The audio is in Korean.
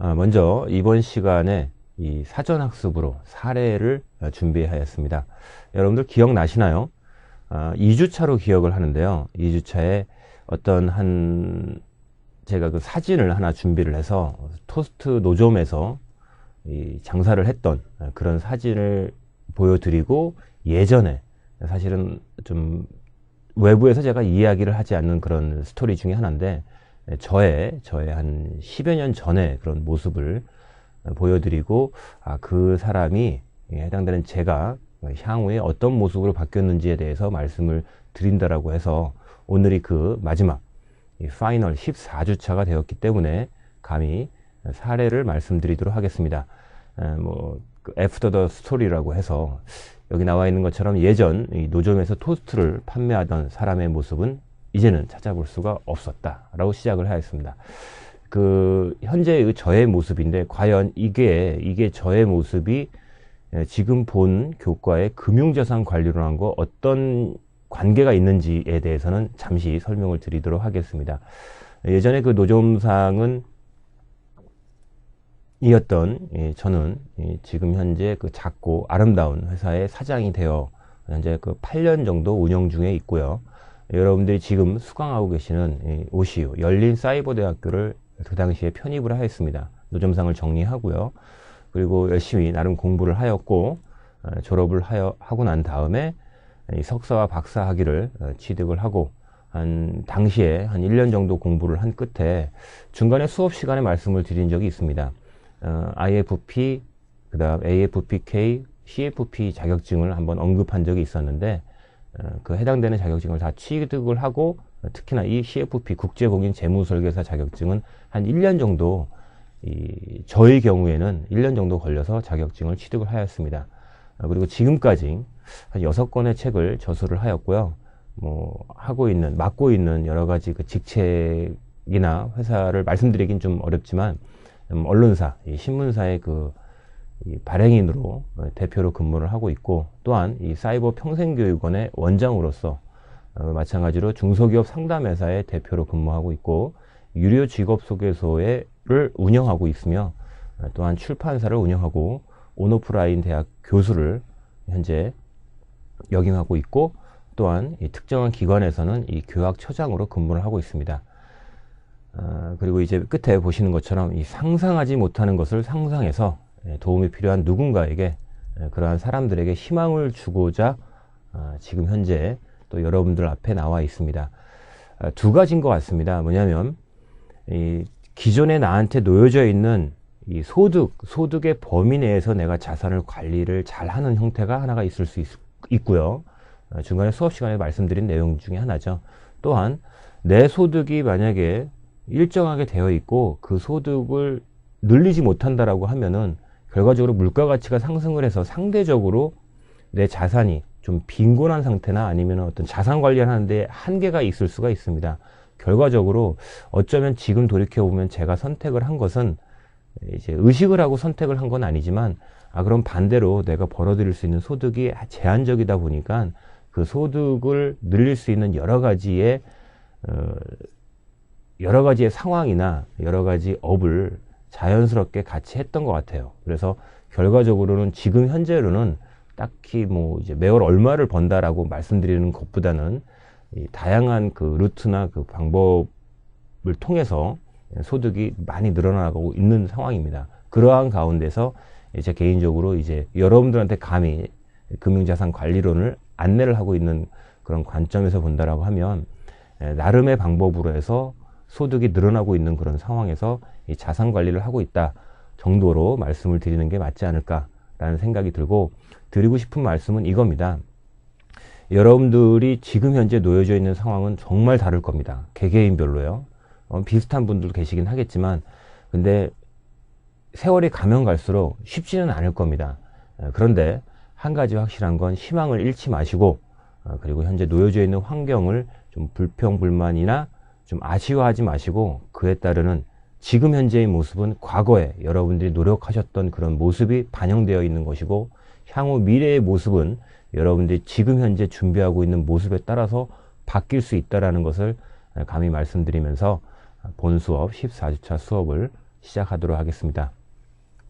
아, 먼저 이번 시간에 이 사전학습으로 사례를 어, 준비하였습니다. 여러분들 기억나시나요? 아, 2주차로 기억을 하는데요. 2주차에 어떤 한 제가 그 사진을 하나 준비를 해서 토스트 노점에서 이 장사를 했던 그런 사진을 보여드리고 예전에 사실은 좀 외부에서 제가 이야기를 하지 않는 그런 스토리 중에 하나인데 저의 저의 한 10여 년 전에 그런 모습을 보여드리고 아, 그 사람이 해당되는 제가 향후에 어떤 모습으로 바뀌었는지에 대해서 말씀을 드린다라고 해서 오늘이 그 마지막 이 파이널 14주차가 되었기 때문에 감히 사례를 말씀드리도록 하겠습니다. 뭐 애프터 더 스토리라고 해서 여기 나와 있는 것처럼 예전 노점에서 토스트를 판매하던 사람의 모습은 이제는 찾아볼 수가 없었다라고 시작을 하였습니다. 그 현재의 저의 모습인데 과연 이게 이게 저의 모습이 지금 본 교과의 금융자산 관리론한 거 어떤 관계가 있는지에 대해서는 잠시 설명을 드리도록 하겠습니다. 예전에 그 노점상은 이었던 저는 지금 현재 그 작고 아름다운 회사의 사장이 되어 현재 그 8년 정도 운영 중에 있고요. 여러분들이 지금 수강하고 계시는 오시우 열린 사이버대학교를 그 당시에 편입을 하였습니다. 노점상을 정리하고요. 그리고 열심히 나름 공부를 하였고 어, 졸업을 하여 하고 난 다음에 석사와 박사 학위를 어, 취득을 하고 한 당시에 한 1년 정도 공부를 한 끝에 중간에 수업 시간에 말씀을 드린 적이 있습니다. 어, IFP 그 다음 AFPK, CFP 자격증을 한번 언급한 적이 있었는데 어, 그 해당되는 자격증을 다 취득을 하고 특히나 이 CFP 국제공인 재무설계사 자격증은 한 1년 정도 이 저의 경우에는 1년 정도 걸려서 자격증을 취득을 하였습니다. 어, 그리고 지금까지 한 6권의 책을 저술을 하였고요. 뭐 하고 있는 맡고 있는 여러 가지 그 직책이나 회사를 말씀드리긴 좀 어렵지만 음, 언론사, 이 신문사의 그 발행인으로 어, 대표로 근무를 하고 있고 또한 이 사이버 평생교육원의 원장으로서 어, 마찬가지로 중소기업 상담회사의 대표로 근무하고 있고 유료 직업 소개소를 운영하고 있으며 어, 또한 출판사를 운영하고 온오프라인 대학 교수를 현재 역임하고 있고 또한 이 특정한 기관에서는 이 교학처장으로 근무를 하고 있습니다. 어, 그리고 이제 끝에 보시는 것처럼 이 상상하지 못하는 것을 상상해서 예, 도움이 필요한 누군가에게 예, 그러한 사람들에게 희망을 주고자 어, 지금 현재 또 여러분들 앞에 나와 있습니다. 어, 두 가지인 것 같습니다. 뭐냐면 이 기존에 나한테 놓여져 있는 이 소득, 소득의 범위 내에서 내가 자산을 관리를 잘 하는 형태가 하나가 있을 수 있, 고요 중간에 수업 시간에 말씀드린 내용 중에 하나죠. 또한 내 소득이 만약에 일정하게 되어 있고 그 소득을 늘리지 못한다라고 하면은 결과적으로 물가 가치가 상승을 해서 상대적으로 내 자산이 좀 빈곤한 상태나 아니면 어떤 자산 관리를 하는데 한계가 있을 수가 있습니다. 결과적으로 어쩌면 지금 돌이켜 보면 제가 선택을 한 것은 이제 의식을 하고 선택을 한 건 아니지만 아 그럼 반대로 내가 벌어들일 수 있는 소득이 제한적이다 보니까 그 소득을 늘릴 수 있는 여러 가지의 어, 여러 가지의 상황이나 여러 가지 업을 자연스럽게 같이 했던 것 같아요. 그래서 결과적으로는 지금 현재로는 딱히 뭐 이제 매월 얼마를 번다라고 말씀드리는 것보다는 이 다양한 그 루트나 그 방법을 통해서 소득이 많이 늘어나고 있는 상황입니다. 그러한 가운데서 제 개인적으로 이제 여러분들한테 감히 금융자산 관리론을 안내를 하고 있는 그런 관점에서 본다라고 하면 나름의 방법으로 해서 소득이 늘어나고 있는 그런 상황에서 이 자산 관리를 하고 있다 정도로 말씀을 드리는 게 맞지 않을까라는 생각이 들고 드리고 싶은 말씀은 이겁니다. 여러분들이 지금 현재 놓여져 있는 상황은 정말 다를 겁니다. 개개인별로요. 어, 비슷한 분들도 계시긴 하겠지만, 근데 세월이 가면 갈수록 쉽지는 않을 겁니다. 어, 그런데 한 가지 확실한 건 희망을 잃지 마시고, 어, 그리고 현재 놓여져 있는 환경을 좀 불평불만이나 좀 아쉬워하지 마시고 그에 따르는 지금 현재의 모습은 과거에 여러분들이 노력하셨던 그런 모습이 반영되어 있는 것이고 향후 미래의 모습은 여러분들이 지금 현재 준비하고 있는 모습에 따라서 바뀔 수 있다라는 것을 감히 말씀드리면서 본 수업 14주차 수업을 시작하도록 하겠습니다.